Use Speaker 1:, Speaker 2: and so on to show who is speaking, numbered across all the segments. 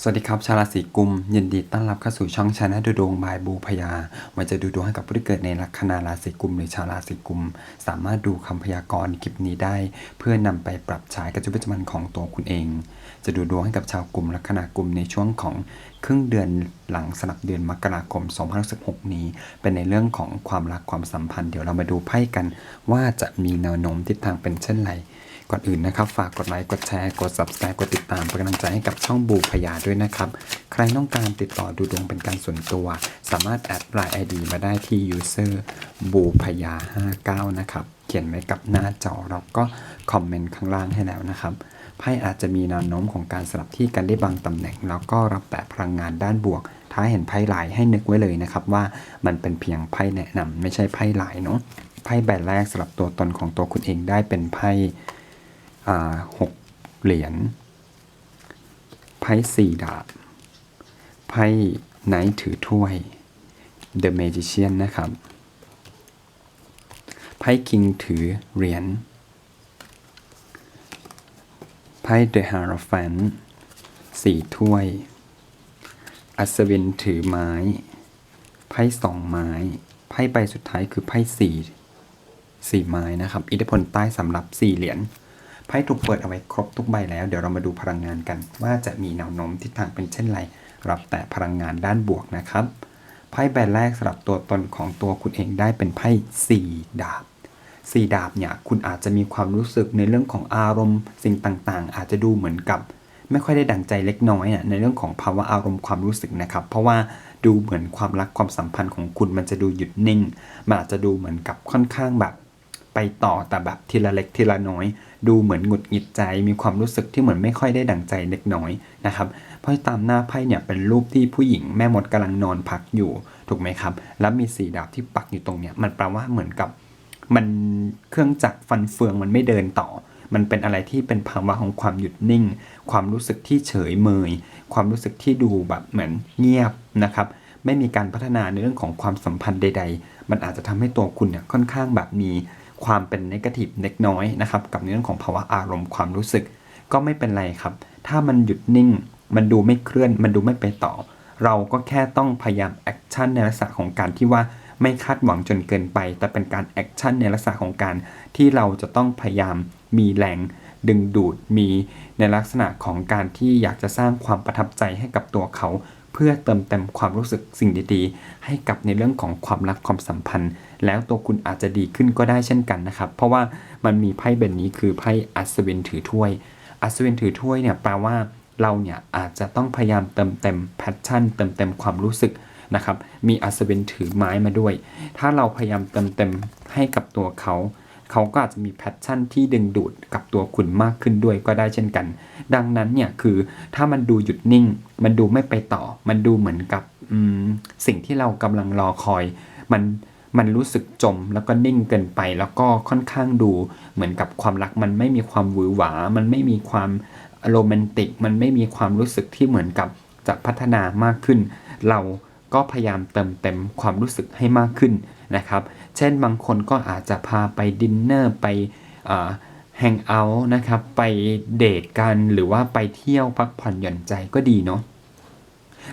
Speaker 1: สวัสดีครับ ชาวราศีกุม ยินดีต้อนรับเข้าสู่ช่องชาแนลดูดวงบายบูพยาวันจะดูดวงให้กับผู้ที่เกิดในลัคนาราศีกุมหรือชาวราศีกุม สามารถดูคำพยากรณ์คลิปนี้ได้ เพื่อนำไปปรับใช้กับชีวิตประจำวันของตัวคุณเอง จะดูดวงให้กับชาวกลุ่มลัคนากุมในช่วงของครึ่งเดือนหลังสลับเดือนมกราคม2016นี้ เป็นในเรื่องของความรักความสัมพันธ์เดี๋ยวเรามาดูไพ่กัน ว่าจะมีแนวโน้มทิศทางเป็นเช่นไร ก่อนอื่นนะครับ ฝากกดไลค์ กดแชร์ กด subscribe กดติดตามเป็นกำลังใจให้กับช่องบูพยาด้วยนะครับ ใครต้องการติดต่อดูดวงเป็นการส่วนตัว สามารถแอดไลน์ ID มาได้ที่ user บูพยา59 นะครับ เขียนไว้กับหน้าจอแล้วก็คอมเมนต์ข้างล่างให้แล้วนะครับไพ่อาจจะมีแนวโน้มของการสลับที่กันได้บางตำแหน่ง แล้วก็รับแต่พลังงานด้านบวก ถ้าเห็นไพ่ลายให้นึกไว้เลยนะครับว่ามันเป็นเพียงไพ่แนะนำไม่ใช่ไพ่ลายเนาะไพ่ใบแรกสำหรับตัวตนของตัวคุณเองได้เป็นไพ่ หกเหรียญไพ่สี่ดาบไพ่ไนท์ถือถ้วย The Magician นะครับไพ่คิงถือเหรียญไพ่ The Hierophant สี่ถ้วย อัศวินถือไม้ ไพ่สองไม้ ไพ่ใบสุดท้ายคือไพ่สี่สี่ไม้นะครับ อิทธิพลใต้สำหรับสี่เหรียญ ไพ่ถูกเปิดเอาไว้ครบทุกใบแล้ว เดี๋ยวเรามาดูพลังงานกัน ว่าจะมีแนวโน้มทิศทางเป็นเช่นไร รับแต่พลังงานด้านบวกนะครับ ไพ่ใบแรกสำหรับตัวตนของตัวคุณเองได้เป็นไพ่สี่ดาบสี่ดาบเนี่ยคุณอาจจะมีความรู้สึกในเรื่องของอารมณ์ สิ่งต่างๆ อาจจะดูเหมือนกับ ไม่ค่อยได้ดังใจเล็กน้อยอะในเรื่องของภาวะอารมณ์ความรู้สึกนะครับ เพราะว่าดูเหมือนความรักความสัมพันธ์ของคุณมันจะดูหยุดนิ่ง มันอาจจะดูเหมือนกับค่อนข้างแบบ ไปต่อแต่แบบทีละเล็กทีละน้อย ดูเหมือนหงุดหงิดใจ มีความรู้สึกที่เหมือนไม่ค่อยได้ดั่งใจเล็กน้อยนะครับเพราะตามหน้าไพ่เนี่ยเป็นรูปที่ผู้หญิงแม่มดกำลังนอนพักอยู่ถูกไหมครับ แล้วมีสีดาบที่ปักอยู่ตรงเนี้ยมันแปลว่าเหมือนกับมันเครื่องจักรฟันเฟืองมันไม่เดินต่อ มันเป็นอะไรที่เป็นภาวะของความหยุดนิ่ง ความรู้สึกที่เฉยเมย ความรู้สึกที่ดูแบบเหมือนเงียบนะครับไม่มีการพัฒนาในเรื่องของความสัมพันธ์ใด ๆ มันอาจจะทำให้ตัวคุณเนี่ยค่อนข้างแบบมี ความเป็นนกาทีฟเล็กน้อยนะครับกับในเรื่องของภาวะอารมณ์ความรู้สึก ก็ไม่เป็นไรครับ ถ้ามันหยุดนิ่ง มันดูไม่เคลื่อน มันดูไม่ไปต่อ เราก็แค่ต้องพยายามแอคชั่นในลักษณะของการที่ว่าไม่คาดหวังจนเกินไป แต่เป็นการแอคชั่นในลักษณะของการที่เราจะต้องพยายามมีแรงดึงดูดมีในลักษณะของการที่อยากจะสร้างความประทับใจให้กับตัวเขา เพื่อเติมเต็มความรู้สึกสิ่งดีๆ ให้กับในเรื่องของความรักความสัมพันธ์ แล้วตัวคุณอาจจะดีขึ้นก็ได้เช่นกันนะครับ เพราะว่ามันมีไพ่เบนนี้คือไพ่อัศวินถือถ้วย อัศวินถือถ้วยเนี่ยแปลว่าเราเนี่ยอาจจะต้องพยายามเติมเต็มแพชชั่นเติมเต็มความรู้สึกนะครับ มีอัศวินถือไม้มาด้วย ถ้าเราพยายามเติมเต็มให้กับตัวเขา เขาก็อาจจะมีแพชชั่นที่ดึงดูดกับตัวคุณมากขึ้นด้วยก็ได้เช่นกัน ดังนั้นเนี่ยคือถ้ามันดูหยุดนิ่ง มันดูไม่ไปต่อ มันดูเหมือนกับสิ่งที่เรากำลังรอคอย มันมันรู้สึกจมแล้วก็นิ่งเกินไป แล้วก็ค่อนข้างดูเหมือนกับความรักมันไม่มีความหวือหวา มันไม่มีความโรแมนติก มันไม่มีความรู้สึกที่เหมือนกับจะพัฒนามากขึ้น เราก็พยายามเติมเต็มความรู้สึกให้มากขึ้นนะครับ เช่นบางคนก็อาจจะพาไปดินเนอร์ไปแฮงเอาท์นะครับ ไปเดทกันหรือว่าไปเที่ยวพักผ่อนหย่อนใจก็ดีเนาะ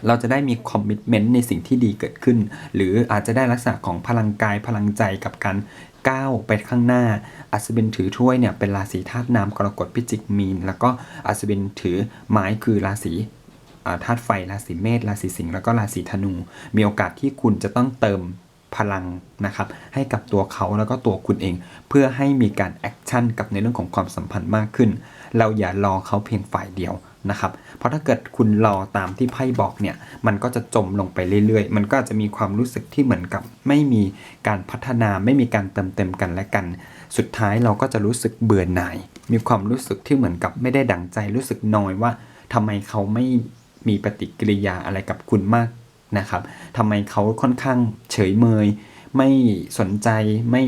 Speaker 1: เราจะได้มีคอมมิชเมนต์ในสิ่งที่ดีเกิดขึ้น หรืออาจจะได้ลักษณะของพลังกายพลังใจกับการก้าวไปข้างหน้า อัศวินถือถ้วยเนี่ยเป็นราศีธาตุน้ำกรกฎพิจิกมีน แล้วก็อัศวินถือไม้คือราศีธาตุไฟราศีเมษราศีสิงห์แล้วก็ราศีธนู มีโอกาสที่คุณจะต้องเติม พลังนะครับให้กับตัวเขาแล้วก็ตัวคุณเอง เพื่อให้มีการแอคชั่นกับในเรื่องของความสัมพันธ์มากขึ้น เราอย่ารอเขาเพียงฝ่ายเดียวนะครับ เพราะถ้าเกิดคุณรอตามที่ไพ่บอกเนี่ย มันก็จะจมลงไปเรื่อยๆ มันก็จะมีความรู้สึกที่เหมือนกับ ไม่มีการพัฒนาไม่มีการเติมเต็มกันและกัน สุดท้ายเราก็จะรู้สึกเบื่อหน่าย มีความรู้สึกที่เหมือนกับไม่ได้ดั่งใจรู้สึกนอยว่าทำไมเขาไม่มีปฏิกิริยาอะไรกับคุณมาก นะครับทำไมเขาค่อนข้างเฉยเมย ไม่สนใจไม่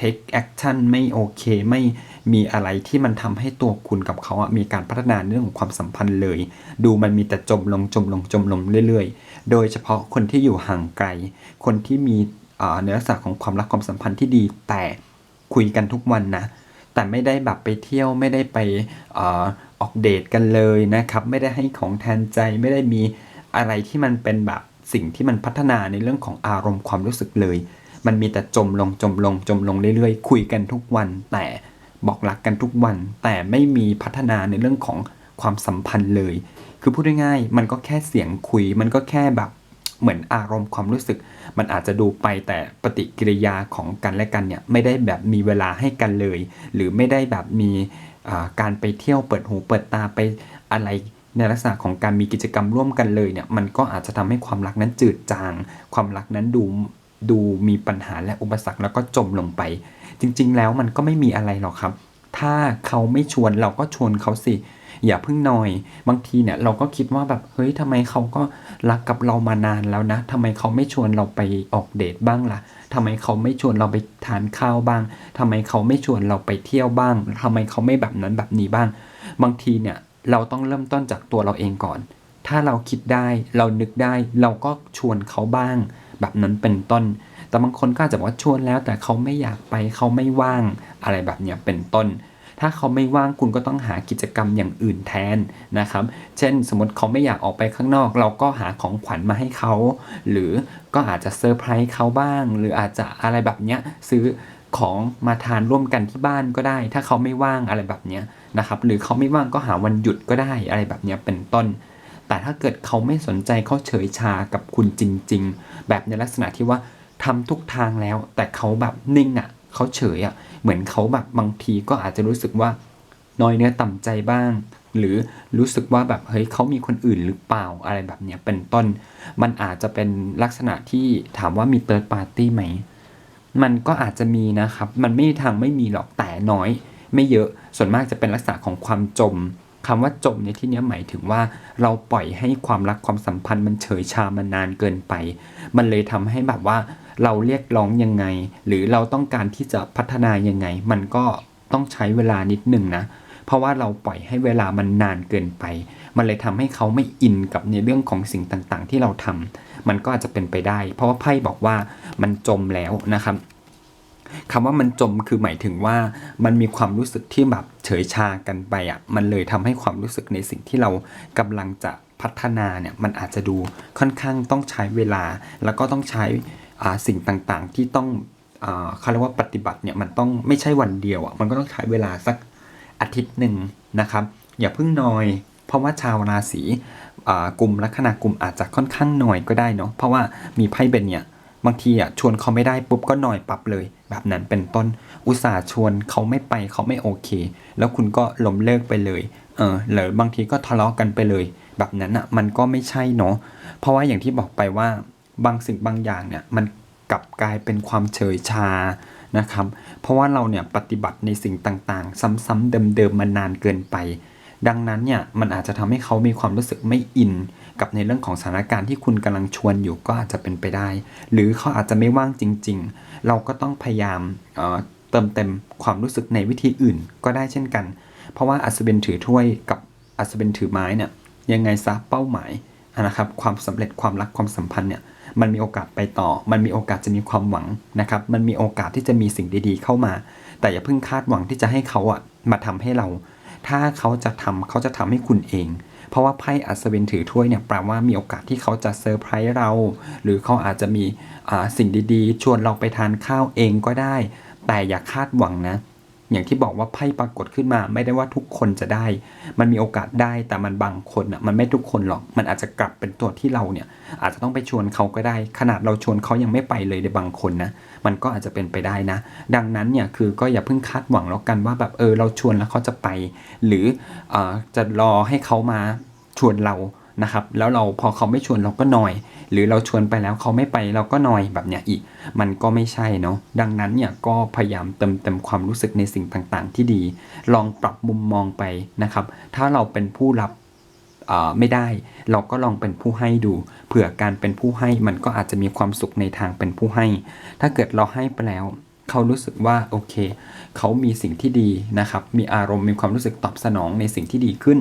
Speaker 1: take action ไม่โอเค ไม่มีอะไรที่มันทำให้ตัวคุณกับเขาอะมีการพัฒนาเรื่องของความสัมพันธ์เลย ดูมันมีแต่จมลงจมลงจมลงเรื่อยๆ โดยเฉพาะคนที่อยู่ห่างไกล คนที่มีเอ่อในลักษณะของความรักความสัมพันธ์ที่ดี แต่คุยกันทุกวันนะ แต่ไม่ได้แบบไปเที่ยวไม่ได้ไปอ่อออกเดทกันเลยนะครับ ไม่ได้ให้ของแทนใจไม่ได้มีอะไรที่มันเป็นแบบ สิ่งที่มันพัฒนาในเรื่องของอารมณ์ความรู้สึกเลย มันมีแต่จมลงจมลงจมลงเรื่อยๆ คุยกันทุกวัน แต่บอกรักกันทุกวัน แต่ไม่มีพัฒนาในเรื่องของความสัมพันธ์เลย คือพูดง่ายๆมันก็แค่เสียงคุย มันก็แค่แบบเหมือนอารมณ์ความรู้สึก มันอาจจะดูไปแต่ปฏิกิริยาของกันและกันเนี่ยไม่ได้แบบมีเวลาให้กันเลย หรือไม่ได้แบบมีการไปเที่ยวเปิดหูเปิดตาไปอะไร ในลักษณะของการมีกิจกรรมร่วมกันเลยเนี่ยมันก็อาจจะทำให้ความรักนั้นจืดจาง ความรักนั้นดูดูมีปัญหาและอุปสรรคแล้วก็จมลงไป จริง ๆ แล้วมันก็ไม่มีอะไรหรอกครับ ถ้าเขาไม่ชวนเราก็ชวนเขาสิ อย่าเพิ่งนอย บางทีเนี่ยเราก็คิดว่าแบบเฮ้ยทำไมเขาก็รักกับเรามานานแล้วนะทำไมเขาไม่ชวนเราไปออกเดทบ้างล่ะทำไมเขาไม่ชวนเราไปทานข้าวบ้างทำไมเขาไม่ชวนเราไปเที่ยวบ้างทำไมเขาไม่แบบนั้นแบบนี้บ้าง บางทีเนี่ย เราต้องเริ่มต้นจากตัวเราเองก่อน ถ้าเราคิดได้เรานึกได้ เราก็ชวนเขาบ้าง แบบนั้นเป็นต้น แต่บางคนก็อาจจะบอกว่าชวนแล้ว แต่เขาไม่อยากไปเขาไม่ว่างอะไรแบบเนี้ยเป็นต้น ถ้าเขาไม่ว่างคุณก็ต้องหากิจกรรมอย่างอื่นแทนนะครับ เช่น สมมติเขาไม่อยากออกไปข้างนอก เราก็หาของขวัญมาให้เขา หรือก็อาจจะเซอร์ไพรส์เขาบ้าง หรืออาจจะอะไรแบบเนี้ยซื้อ ของมาทานร่วมกันที่บ้านก็ได้ ถ้าเขาไม่ว่างอะไรแบบเนี้ยนะครับ หรือเขาไม่ว่างก็หาวันหยุดก็ได้อะไรแบบเนี้ยเป็นต้น แต่ถ้าเกิดเขาไม่สนใจเขาเฉยชากับคุณจริง ๆ แบบในลักษณะที่ว่าทำทุกทางแล้ว แต่เขาแบบนิ่งอะ่ะเขาเฉยอะ่ะเหมือนเขาแบบบางทีก็อาจจะรู้สึกว่าน้อยเนื้อต่ำใจบ้าง หรือรู้สึกว่าแบบเฮ้ยเขามีคนอื่นหรือเปล่าอะไรแบบเนี้ยเป็นต้น มันอาจจะเป็นลักษณะที่ถามว่ามีเติร์ดปาร์ตี้ไหม มันก็อาจจะมีนะครับ มันไม่ทางไม่มีหรอกแต่น้อย ไม่เยอะส่วนมากจะเป็นลักษณะของความจมคำว่าจมในที่นี้หมายถึงว่า เราปล่อยให้ความรักความสัมพันธ์มันเฉยชามันนานเกินไป มันเลยทำให้แบบว่า เราเรียกร้องยังไง หรือเราต้องการที่จะพัฒนายังไง มันก็ต้องใช้เวลานิดหนึ่งนะ เพราะว่าเราปล่อยให้เวลามันนานเกินไป มันเลยทำให้เขาไม่อินกับในเรื่องของสิ่งต่างๆ ที่เราทำ มันก็อาจจะเป็นไปได้ เพราะว่าไพ่บอกว่ามันจมแล้วนะครับคำว่ามันจมคือหมายถึงว่ามันมีความรู้สึกที่แบบเฉยชากันไปอะมันเลยทำให้ความรู้สึกในสิ่งที่เรากำลังจะพัฒนาเนี่ยมันอาจจะดูค่อนข้างต้องใช้เวลา แล้วก็ต้องใช้สิ่งต่างๆ ที่ต้องเขาเรียกว่าปฏิบัติเนี่ยมันต้องไม่ใช่วันเดียวอะมันก็ต้องใช้เวลาสักอาทิตย์หนึ่งนะครับ อย่าเพิ่งนอย เพราะว่าชาวราศีกลุ่มลัคนากลุ่มอาจจะค่อนข้างหน่อยก็ได้เนาะเพราะว่ามีไพ่เบนเนี่ยบางทีอะชวนเขาไม่ได้ปุ๊บก็หน่อยปรับเลย แบบนั้นเป็นต้นอุตส่าห์ชวนเขาไม่ไปเขาไม่โอเค แล้วคุณก็ล้มเลิกไปเลยเออหรือบางทีก็ทะเลาะกันไปเลย แบบนั้นอะมันก็ไม่ใช่เนาะเพราะว่าอย่างที่บอกไปว่าบางสิ่งบางอย่างเนี่ยมันกลับกลายเป็นความเฉยชานะครับ เพราะว่าเราเนี่ยปฏิบัติในสิ่งต่างๆ ซ้ำๆเดิมๆมานานเกินไป ดังนั้นเนี่ยมันอาจจะทำให้เขามีความรู้สึกไม่อิน กับในเรื่องของสถานการณ์ที่คุณกำลังชวนอยู่ก็อาจจะเป็นไปได้ หรือเขาอาจจะไม่ว่างจริง ๆ เราก็ต้องพยายามเเติมเต็มความรู้สึกในวิธีอื่นก็ได้เช่นกัน เพราะว่าอัศวินถือถ้วยกับอัศวินถือไม้เนี่ยยังไงซะเป้าหมายนะครับความสำเร็จความรักความสัมพันธ์เนี่ยมันมีโอกาสไปต่อ มันมีโอกาสจะมีความหวังนะครับ มันมีโอกาสที่จะมีสิ่งดีๆ เข้ามา แต่อย่าเพิ่งคาดหวังที่จะให้เขาอะมาทำให้เรา ถ้าเขาจะทำเขาจะทำให้คุณเอง เพราะว่าไพ่อัศวินถือถ้วยเนี่ยแปลว่ามีโอกาสที่เขาจะเซอร์ไพรส์เรา หรือเขาอาจจะมีสิ่งดีๆ ชวนเราไปทานข้าวเองก็ได้ แต่อย่าคาดหวังนะ อย่างที่บอกว่าไพ่ปรากฏขึ้นมา ไม่ได้ว่าทุกคนจะได้ มันมีโอกาสได้แต่มันบางคนอะมันไม่ทุกคนหรอก มันอาจจะกลับเป็นตัวที่เราเนี่ย อาจจะต้องไปชวนเขาก็ได้ ขนาดเราชวนเขายังไม่ไปเลยในบางคนนะ มันก็อาจจะเป็นไปได้นะ ดังนั้นเนี่ยคือก็อย่าเพิ่งคาดหวังแล้วกันว่าแบบเออเราชวนแล้วเขาจะไป หรืออจะรอให้เขามาชวนเรา นะครับแล้วเราพอเขาไม่ชวนเราก็นอย หรือเราชวนไปแล้วเขาไม่ไปเราก็นอยแบบเนี้ยอีก มันก็ไม่ใช่เนาะดังนั้นเนี่ยก็พยายามเติมเต็มความรู้สึกในสิ่งต่างๆ ที่ดี ลองปรับมุมมองไปนะครับ ถ้าเราเป็นผู้รับไม่ได้ เราก็ลองเป็นผู้ให้ดูเผื่อการเป็นผู้ให้มันก็อาจจะมีความสุขในทางเป็นผู้ให้ ถ้าเกิดเราให้ไปแล้ว เขารู้สึกว่าโอเค เขามีสิ่งที่ดีนะครับ มีอารมณ์มีความรู้สึกตอบสนองในสิ่งที่ดีขึ้น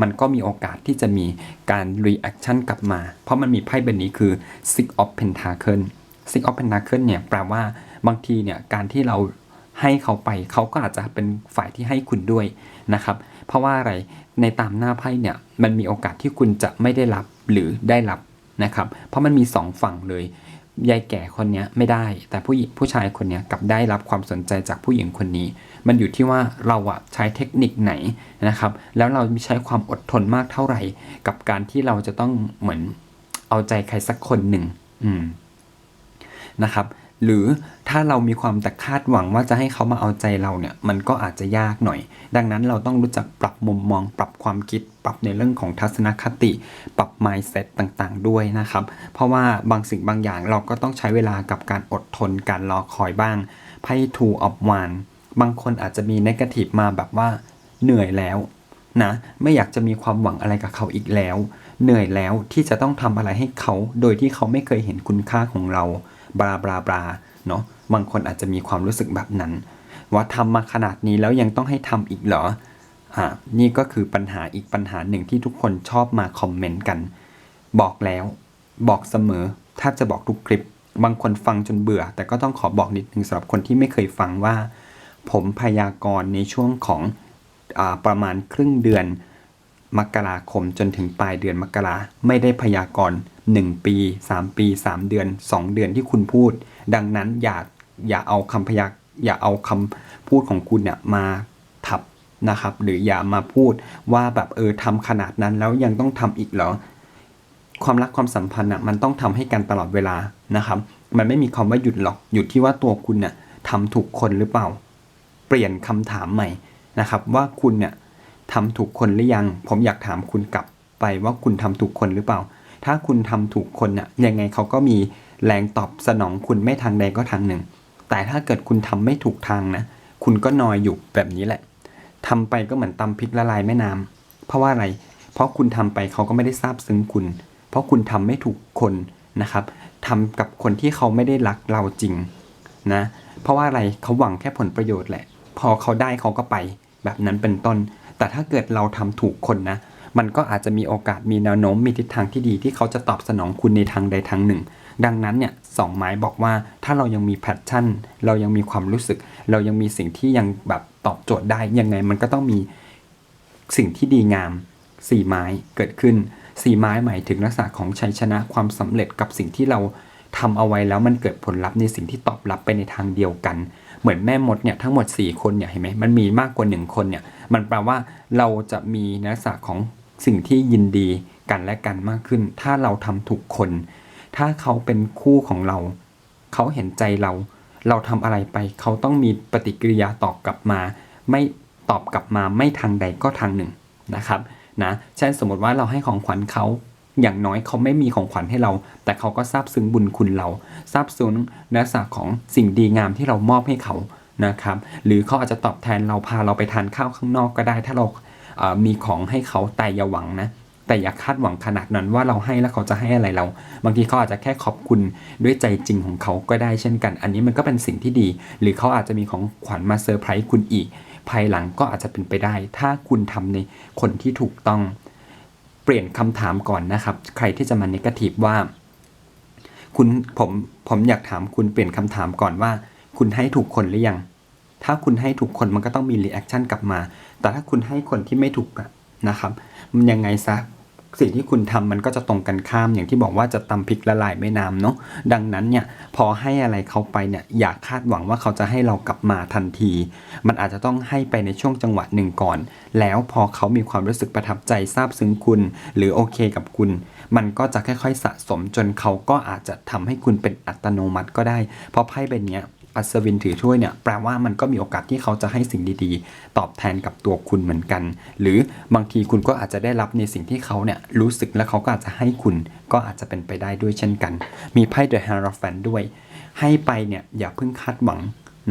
Speaker 1: มันก็มีโอกาสที่จะมีการ reaction กลับมา เพราะมันมีไพ่ใบนี้คือ six of pentacle six of pentacle เนี่ยแปลว่าบางทีเนี่ยการที่เราให้เขาไปเขาก็อาจจะเป็นฝ่ายที่ให้คุณด้วยนะครับ เพเพราะว่าอะไรในตามหน้าไพ่เนี่ยมันมีโอกาสที่คุณจะไม่ได้รับหรือได้รับนะครับ เพราะมันมีสองฝั่งเลย ยายแก่คนนี้ไม่ได้ แต่ผู้หญิงผู้ชายคนนี้กลับได้รับความสนใจจากผู้หญิงคนนี้ มันอยู่ที่ว่าเราอะใช้เทคนิคไหนนะครับ แล้วเราใช้ความอดทนมากเท่าไหร่ กับการที่เราจะต้องเหมือนเอาใจใครสักคนหนึ่งอืมนะครับ หรือถ้าเรามีความแต่คาดหวังว่าจะให้เขามาเอาใจเราเนี่ย มันก็อาจจะยากหน่อย ดังนั้นเราต้องรู้จักปรับมุมมอง ปรับความคิด ปรับในเรื่องของทัศนคติ ปรับ mindset ต่างๆ ด้วยนะครับ เพราะว่าบางสิ่งบางอย่างเราก็ต้องใช้เวลากับการอดทนการรอคอยบ้างไพ่ทูออฟวานบางคนอาจจะมีนกาทีฟมาแบบว่าเหนื่อยแล้วนะไม่อยากจะมีความหวังอะไรกับเขาอีกแล้ว เหนื่อยแล้วที่จะต้องทำอะไรให้เขา โดยที่เขาไม่เคยเห็นคุณค่าของเรา บลาบลาบลาเนาะบางคนอาจจะมีความรู้สึกแบบนั้น ว่าทำมาขนาดนี้แล้วยังต้องให้ทำอีกเหรออ่านี่ก็คือปัญหาอีกปัญหาหนึ่งที่ทุกคนชอบมาคอมเมนต์กัน บอกแล้วบอกเสมอแทบจะบอกทุกคลิป บางคนฟังจนเบื่อ แต่ก็ต้องขอบอกนิดนึงสำหรับคนที่ไม่เคยฟังว่า ผมพยากรณ์ในช่วงของอประมาณครึ่งเดือน มกราคมจนถึงปลายเดือนมกราไม่ได้พยากรณ์1 ปี 3 ปี 3 เดือน 2 เดือนที่คุณพูด ดังนั้นอย่าอย่าเอาคำพยากอย่าเอาคำพูดของคุณเนี่ยมาทับนะครับ หรืออย่ามาพูดว่าแบบเออทำขนาดนั้นแล้วยังต้องทำอีกเหรอความรักความสัมพันธ์อะมันต้องทำให้กันตลอดเวลานะครับ มันไม่มีคำว่าหยุดหรอกหยุดที่ว่าตัวคุณเนี่ยทำถูกคนหรือเปล่า เปลี่ยนคำถามใหม่นะครับ ว่าคุณเนี่ย ทำถูกคนหรือยัง ผมอยากถามคุณกลับไปว่าคุณทำถูกคนหรือเปล่า ถ้าคุณทำถูกคนเนี่ยยังไงเขาก็มีแรงตอบสนองคุณไม่ทางใดก็ทางหนึ่ง แต่ถ้าเกิดคุณทำไม่ถูกทางนะ คุณก็นอยอยู่แบบนี้แหละทำไปก็เหมือนตำพริกละลายแม่น้ำเพราะว่าอะไร เพราะคุณทำไปเขาก็ไม่ได้ซาบซึ้งคุณ เพราะคุณทำไม่ถูกคนนะครับทำกับคนที่เขาไม่ได้รักเราจริงนะเพราะว่าอะไรเขาหวังแค่ผลประโยชน์แหละ พอเขาได้เขาก็ไปแบบนั้นเป็นต้น แต่ถ้าเกิดเราทำถูกคนนะ มันก็อาจจะมีโอกาสมีแนวโน้มมีทิศทางที่ดีที่เขาจะตอบสนองคุณในทางใดทางหนึ่ง ดังนั้นเนี่ยสองไม้บอกว่าถ้าเรายังมีแพชชั่น เรายังมีความรู้สึก เรายังมีสิ่งที่ยังแบบตอบโจทย์ได้ยังไงมันก็ต้องมีสิ่งที่ดีงามสี่ไม้เกิดขึ้นสี่ไม้หมายถึงลักษณะของชัยชนะความสำเร็จกับสิ่งที่เราทำเอาไว้แล้วมันเกิดผลลัพธ์ในสิ่งที่ตอบรับไปในทางเดียวกัน เหมือนแม่มดเนี่ยทั้งหมด 4 คนเนี่ยเห็นไหมมันมีมากกว่า 1 คนเนี่ยมันแปลว่าเราจะมีลักษณะของสิ่งที่ยินดีกันและกันมากขึ้น ถ้าเราทำถูกคน ถ้าเขาเป็นคู่ของเรา เขาเห็นใจเรา เราทำอะไรไป เขาต้องมีปฏิกิริยาตอบกลับมา ไม่ตอบกลับมาไม่ทางใดก็ทางหนึ่งนะครับนะเช่นสมมติว่าเราให้ของขวัญเขา อย่างน้อยเขาไม่มีของขวัญให้เรา แต่เขาก็ซาบซึ้งบุญคุณเราซาบซึ้งนักษณะของสิ่งดีงามที่เรามอบให้เขานะครับ หรือเขาอาจจะตอบแทนเราพาเราไปทานข้าวข้างนอกก็ได้ ถ้าเรามีของให้เขาแต่อย่าหวังนะแต่อย่าคาดหวังขนาดนั้นว่าเราให้แล้วเขาจะให้อะไรเรา บางทีเขาอาจจะแค่ขอบคุณด้วยใจจริงของเขาก็ได้เช่นกัน อันนี้มันก็เป็นสิ่งที่ดี หรือเขาอาจจะมีของขวัญมาเซอร์ไพรส์คุณอีก ภายหลังก็อาจจะเป็นไปได้ ถ้าคุณทำในคนที่ถูกต้อง ปลี่ยนคำถามก่อนนะครับ ใครที่จะมาเนกาทีฟว่า คุณผมผมอยากถามคุณเปลี่ยนคำถามก่อนว่า คุณให้ถูกคนหรือยัง ถ้าคุณให้ถูกคนมันก็ต้องมีรีแอคชั่นกลับมา แต่ถ้าคุณให้คนที่ไม่ถูกอะนะครับ มันยังไงซะ สิ่งที่คุณทำมันก็จะตรงกันข้ามอย่างที่บอกว่าจะตำพริกละลายแม่น้ำเนาะดังนั้นเนี่ยพอให้อะไรเขาไปเนี่ยอย่าคาดหวังว่าเขาจะให้เรากลับมาทันที มันอาจจะต้องให้ไปในช่วงจังหวะหนึ่งก่อน แล้วพอเขามีความรู้สึกประทับใจซาบซึ้งคุณ หรือโอเคกับคุณ มันก็จะค่อยๆสะสมจนเขาก็อาจจะทำให้คุณเป็นอัตโนมัติก็ได้ เพราะไพ่ใบเนี้ย อัศวินถือถ้วยเนี่ยแปลว่ามันก็มีโอกาสที่เขาจะให้สิ่งดีๆ ตอบแทนกับตัวคุณเหมือนกัน หรือบางทีคุณก็อาจจะได้รับในสิ่งที่เขาเนี่ยรู้สึกและเขาก็อาจจะให้คุณก็อาจจะเป็นไปได้ด้วยเช่นกัน มีไพ่ The Hierophant ด้วย ให้ไปเนี่ยอย่าเพิ่งคาดหวัง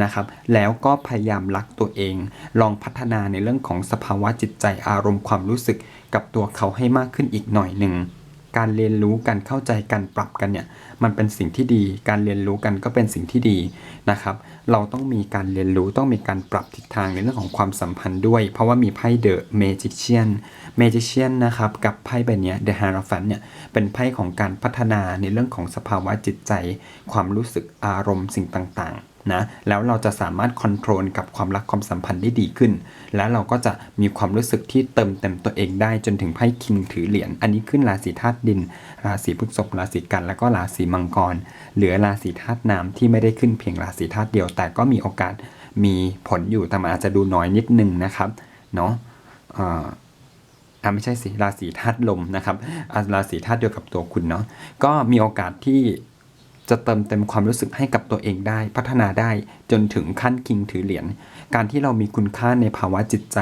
Speaker 1: นะครับแล้วก็พยายามรักตัวเอง ลองพัฒนาในเรื่องของสภาวะจิตใจอารมณ์ความรู้สึกกับตัวเขาให้มากขึ้นอีกหน่อยหนึ่ง การเรียนรู้การเข้าใจการปรับกันเนี่ยมันเป็นสิ่งที่ดี การเรียนรู้กันก็เป็นสิ่งที่ดีนะครับ เราต้องมีการเรียนรู้ต้องมีการปรับทิศทางในเรื่องของความสัมพันธ์ด้วย เพราะว่ามีไพ่ The Magician Magician นนะครับกับไพ่ใบนี้ย The Hierophant เนี่ยเป็นไพ่ของการพัฒนาในเรื่องของสภาวะจิตใจ ความรู้สึกอารมณ์สิ่งต่าง นะแล้วเราจะสามารถคอนโทรลกับความรักความสัมพันธ์ได้ดีขึ้น แล้วเราก็จะมีความรู้สึกที่เติมเต็มตัวเองได้จนถึงไพ่คิงถือเหรียญอันนี้ขึ้นราศีธาตุดิน ราศีพฤษภราศีกันแล้วก็ราศีมังกร เหลือราศีธาตุน้ำที่ไม่ได้ขึ้นเพียงราศีธาตุเดียว แต่ก็มีโอกาสมีผลอยู่แต่มันอาจจะดูน้อยนิดนึงนะครับเนาะอ่าไม่ใช่สิราศีธาตุลมนะครับราศีธาตุเดียวกับตัวคุณเนาะก็มีโอกาสที่ จะเติมเต็มความรู้สึกให้กับตัวเองได้ พัฒนาได้จนถึงขั้นคิงถือเหรียญการที่เรามีคุณค่าในภาวะจิตใจ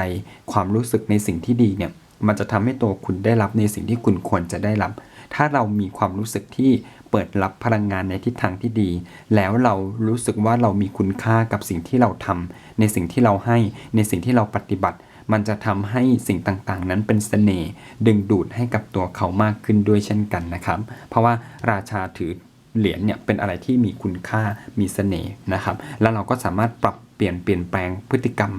Speaker 1: ความรู้สึกในสิ่งที่ดีเนี่ยมันจะทำให้ตัวคุณได้รับในสิ่งที่คุณควรจะได้รับ ถ้าเรามีความรู้สึกที่เปิดรับพลังงานในทิศทางที่ดี แล้วเรารู้สึกว่าเรามีคุณค่ากับสิ่งที่เราทำในสิ่งที่เราให้ ในสิ่งที่เราปฏิบัติ มันจะทำให้สิ่งต่างๆ นั้นเป็นเสน่ห์ดึงดูดให้กับตัวเขามากขึ้นด้วยเช่นกันนะครับ เพราะว่าราชาถือ เหรียญเนี่ยเป็นอะไรที่มีคุณค่ามีเสน่ห์นะครับ แล้วเราก็สามารถปรับเปลี่ยนเปลี่ยนแปลงพฤติกรรม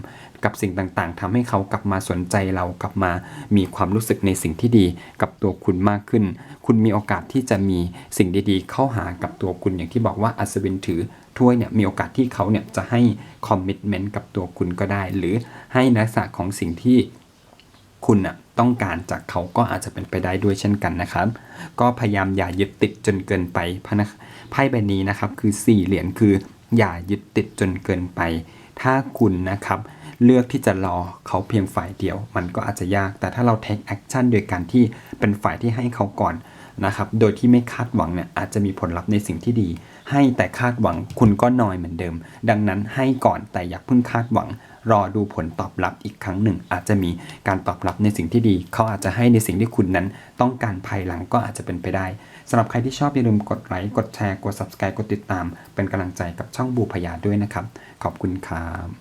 Speaker 1: กับสิ่งต่างๆทำให้เขากลับมาสนใจเรากลับมามีความรู้สึกในสิ่งที่ดีกับตัวคุณมากขึ้น คุณมีโอกาสที่จะมีสิ่งดีๆ เข้าหากับตัวคุณอย่างที่บอกว่าอัศวินถือถ้วยเนี่ยมีโอกาสที่เขาเนี่ยจะให้คอมมิชเมนต์กับตัวคุณก็ได้ หรือให้ลักษณะของสิ่งที่คุณน่ะ ต้องการจากเขาก็อาจจะเป็นไปได้ด้วยเช่นกันนะครับ ก็พยายามอย่ายึดติดจนเกินไปไพ่ใบนี้นะครับคือ 4 เหรียญคืออย่ายึดติดจนเกินไป ถ้าคุณนะครับเลือกที่จะรอเขาเพียงฝ่ายเดียว มันก็อาจจะยาก แต่ถ้าเรา take action โดยการที่เป็นฝ่ายที่ให้เขาก่อนนะครับ โดยที่ไม่คาดหวังเนี่ยอาจจะมีผลลัพธ์ในสิ่งที่ดี ให้แต่คาดหวังคุณก็น้อยเหมือนเดิม ดังนั้นให้ก่อนแต่อย่าเพิ่งคาดหวัง รอดูผลตอบรับอีกครั้งหนึ่ง อาจจะมีการตอบรับในสิ่งที่ดี เขาอาจจะให้ในสิ่งที่คุณนั้น ต้องการภายหลังก็อาจจะเป็นไปได้สำหรับใครที่ชอบอย่าลืมกดไลค์กดแชร์กด subscribe กดติดตาม เป็นกำลังใจกับช่องบูพยาด้วยนะครับ ขอบคุณครับ